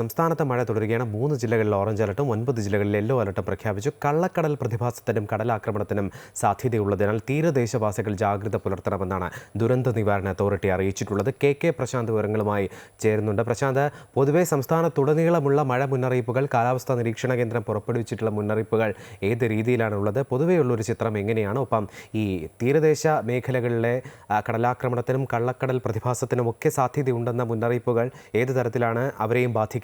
സംസ്ഥാനത്ത് മഴ തുടരുകയാണ്. മൂന്ന് ജില്ലകളിൽ ഓറഞ്ച് അലർട്ടും ഒൻപത് ജില്ലകളിൽ യെല്ലോ അലർട്ടും പ്രഖ്യാപിച്ചു. കള്ളക്കടൽ പ്രതിഭാസത്തിനും കടലാക്രമണത്തിനും സാധ്യതയുള്ളതിനാൽ തീരദേശവാസികൾ ജാഗ്രത പുലർത്തണമെന്നാണ് ദുരന്ത നിവാരണ അതോറിറ്റി അറിയിച്ചിട്ടുള്ളത്. കെ കെ പ്രശാന്ത് വിവരങ്ങളുമായി ചേരുന്നുണ്ട്. പ്രശാന്ത് പൊതുവെ സംസ്ഥാനത്തുടനീളമുള്ള മഴ മുന്നറിയിപ്പുകൾ കാലാവസ്ഥാ നിരീക്ഷണ കേന്ദ്രം പുറപ്പെടുവിച്ചിട്ടുള്ള മുന്നറിയിപ്പുകൾ ഏത് രീതിയിലാണുള്ളത് പൊതുവെയുള്ളൊരു ചിത്രം എങ്ങനെയാണ്? ഒപ്പം ഈ തീരദേശ മേഖലകളിലെ കടലാക്രമണത്തിനും കള്ളക്കടൽ പ്രതിഭാസത്തിനും ഒക്കെ സാധ്യതയുണ്ടെന്ന മുന്നറിയിപ്പുകൾ ഏത് തരത്തിലാണ് അവരെയും ബാധിക്കുന്നത്?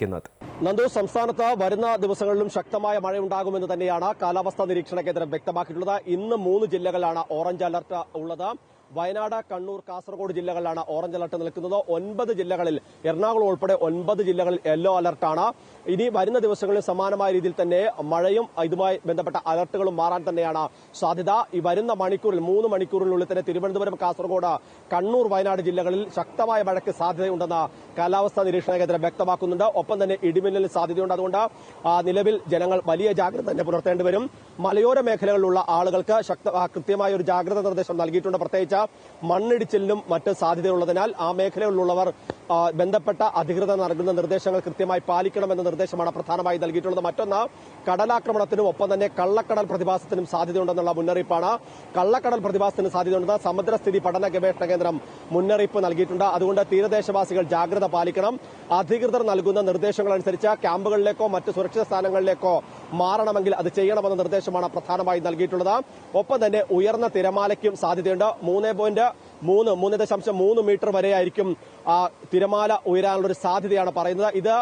നന്ദു സംസ്ഥാനത്ത് വരുന്ന ദിവസങ്ങളിലും ശക്തമായ മഴയുണ്ടാകുമെന്ന് തന്നെയാണ് കാലാവസ്ഥാ നിരീക്ഷണ കേന്ദ്രം വ്യക്തമാക്കിയിട്ടുള്ളത്. ഇന്ന് മൂന്ന് ജില്ലകളിലാണ് ഓറഞ്ച് അലർട്ട് ഉള്ളത്. വയനാട് കണ്ണൂർ കാസർഗോഡ് ജില്ലകളിലാണ് ഓറഞ്ച് അലർട്ട് നിൽക്കുന്നത്. ഒൻപത് ജില്ലകളിൽ എറണാകുളം ഉൾപ്പെടെ ഒൻപത് ജില്ലകളിൽ യെല്ലോ അലർട്ടാണ്. ഇനി വരുന്ന ദിവസങ്ങളിൽ സമാനമായ രീതിയിൽ തന്നെ മഴയും ഇതുമായി ബന്ധപ്പെട്ട അലർട്ടുകളും മാറാൻ തന്നെയാണ് സാധ്യത. ഈ വരുന്ന മണിക്കൂറിൽ മൂന്ന് മണിക്കൂറിനുള്ളിൽ തന്നെ തിരുവനന്തപുരം കാസർഗോഡ് കണ്ണൂർ വയനാട് ജില്ലകളിൽ ശക്തമായ മഴയ്ക്ക് സാധ്യതയുണ്ടെന്ന് കാലാവസ്ഥാ നിരീക്ഷണ കേന്ദ്രം വ്യക്തമാക്കുന്നുണ്ട്. ഒപ്പം തന്നെ ഇടിമിന്നലിന് സാധ്യതയുണ്ട്. അതുകൊണ്ട് നിലവിൽ ജനങ്ങൾ വലിയ ജാഗ്രത തന്നെ പുലർത്തേണ്ടി വരും. മലയോര മേഖലകളിലുള്ള ആളുകൾക്ക് കൃത്യമായ ഒരു ജാഗ്രതാ നിർദ്ദേശം നൽകിയിട്ടുണ്ട്. പ്രത്യേകിച്ച് മണ്ണിടിച്ചിലിനും മറ്റ് സാധ്യതയുള്ളതിനാൽ ആ മേഖലകളിലുള്ളവർ ബന്ധപ്പെട്ട അധികൃതർ നൽകുന്ന നിർദ്ദേശങ്ങൾ കൃത്യമായി പാലിക്കണമെന്ന നിർദ്ദേശമാണ് പ്രധാനമായി നൽകിയിട്ടുള്ളത്. മറ്റൊന്ന് കടലാക്രമണത്തിനും ഒപ്പം തന്നെ കള്ളക്കടൽ പ്രതിഭാസത്തിനും സാധ്യതയുണ്ടെന്നുള്ള മുന്നറിയിപ്പാണ്. കള്ളക്കടൽ പ്രതിഭാസത്തിന് സാധ്യതയുണ്ടെന്ന് സമുദ്രസ്ഥിതി പഠന ഗവേഷണ കേന്ദ്രം മുന്നറിയിപ്പ് നൽകിയിട്ടുണ്ട്. അതുകൊണ്ട് തീരദേശവാസികൾ ജാഗ്രത പാലിക്കണം. അധികൃതർ നൽകുന്ന നിർദ്ദേശങ്ങൾ അനുസരിച്ച് ക്യാമ്പുകളിലേക്കോ മറ്റ് സുരക്ഷിത സ്ഥാനങ്ങളിലേക്കോ മാറണമെങ്കിൽ അത് ചെയ്യണമെന്ന നിർദ്ദേശമാണ് പ്രധാനമായും നൽകിയിട്ടുള്ളത്. ഒപ്പം തന്നെ ഉയർന്ന തിരമാലയ്ക്കും സാധ്യതയുണ്ട്. മൂന്ന് പോയിന്റ് മൂന്ന് മൂന്ന് ദശാംശം മൂന്ന് മീറ്റർ വരെയായിരിക്കും ആ തിരമാല ഉയരാനുള്ള ഒരു സാധ്യതയാണ് പറയുന്നത്. ഇത്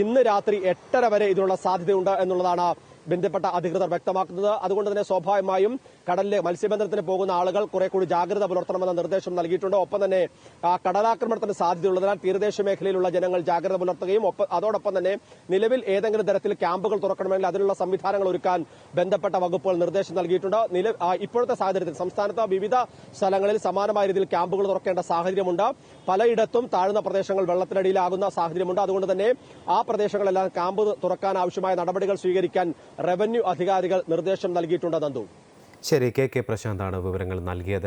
ഇന്ന് രാത്രി എട്ടര വരെ ഇതിനുള്ള സാധ്യതയുണ്ട് എന്നുള്ളതാണ് ബന്ധപ്പെട്ട അധികൃതർ വ്യക്തമാക്കുന്നത്. അതുകൊണ്ട് തന്നെ സ്വാഭാവികമായും കടലിലെ മത്സ്യബന്ധനത്തിന് പോകുന്ന ആളുകൾ കുറെ കൂടി ജാഗ്രത പുലർത്തണമെന്ന നിർദ്ദേശം നൽകിയിട്ടുണ്ട്. ഒപ്പം തന്നെ കടലാക്രമണത്തിന് സാധ്യതയുള്ളതിനാൽ തീരദേശ മേഖലയിലുള്ള ജനങ്ങൾ ജാഗ്രത പുലർത്തുകയും അതോടൊപ്പം തന്നെ നിലവിൽ ഏതെങ്കിലും തരത്തിൽ ക്യാമ്പുകൾ തുറക്കണമെങ്കിൽ അതിനുള്ള സംവിധാനങ്ങൾ ഒരുക്കാൻ ബന്ധപ്പെട്ട വകുപ്പുകൾ നിർദ്ദേശം നൽകിയിട്ടുണ്ട്. നില ഇപ്പോഴത്തെ സാഹചര്യത്തിൽ സംസ്ഥാനത്ത് വിവിധ സ്ഥലങ്ങളിൽ സമാനമായ രീതിയിൽ ക്യാമ്പുകൾ തുറക്കേണ്ട സാഹചര്യമുണ്ട്. പലയിടത്തും താഴ്ന്ന പ്രദേശങ്ങൾ വെള്ളത്തിനടിയിലാകുന്ന സാഹചര്യമുണ്ട്. അതുകൊണ്ട് തന്നെ ആ പ്രദേശങ്ങളെല്ലാം ക്യാമ്പ് തുറക്കാൻ ആവശ്യമായ നടപടികൾ സ്വീകരിക്കാൻ റവന്യൂ അധികാരികൾ നിർദ്ദേശം നൽകിയിട്ടുണ്ട് നന്ദു. ശരി കെ കെ പ്രശാന്താണ് വിവരങ്ങൾ നൽകിയത്.